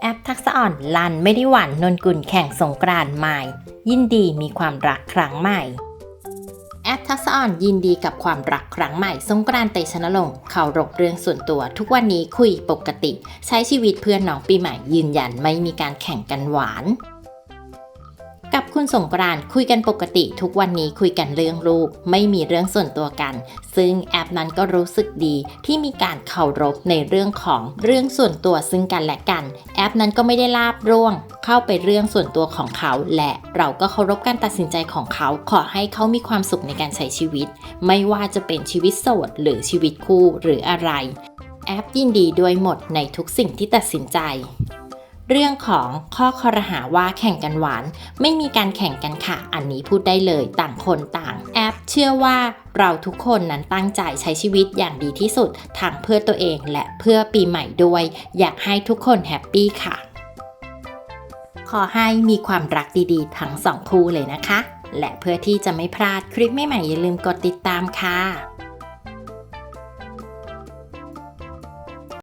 แอปทักษะอ่อนลันไม่ได้หวานนนกุลแข่งสงกรานต์ใหม่ ยินดีมีความรักครั้งใหม่ แอปทักษะอ่อนยินดีกับความรักครั้งใหม่ สงกรานต์เตชะนลงเขารกเรื่องส่วนตัว ทุกวันนี้คุยปกติ ใช้ชีวิตเพื่อนน้องปีใหม่ยืนยันไม่มีการแข่งกันหวาน คุณสงกรานต์คุยกันปกติทุกวันนี้คุยกันเรื่องลูก ไม่มีเรื่องส่วนตัวกัน ซึ่งแอปนั้นก็รู้สึกดีที่มีการเคารพในเรื่องของเรื่องส่วนตัวซึ่งกันและกัน แอปนั้นก็ไม่ได้ลาบร่วง เข้าไปเรื่องส่วนตัวของเขา และเราก็เคารพการตัดสินใจของเขา ขอให้เขามีความสุขในการใช้ชีวิต ไม่ว่าจะเป็นชีวิตโสดหรือชีวิตคู่หรืออะไร แอปยินดีด้วยหมดในทุกสิ่งที่ตัดสินใจ เรื่องของข้อคอรหาว่าแข่งกันหวาน ไม่มีการแข่งกันค่ะ อันนี้พูดได้เลยต่างคนต่าง แอปเชื่อว่าเราทุกคนนั้นตั้งใจใช้ชีวิตอย่างดีที่สุดทั้งเพื่อตัวเองและเพื่อปีใหม่ด้วย อยากให้ทุกคนแฮปปี้ค่ะ ขอให้มีความรักดีๆ ทั้งสองคู่เลยนะคะ และเพื่อที่จะไม่พลาดคลิปใหม่ๆอย่าลืมกดติดตามค่ะ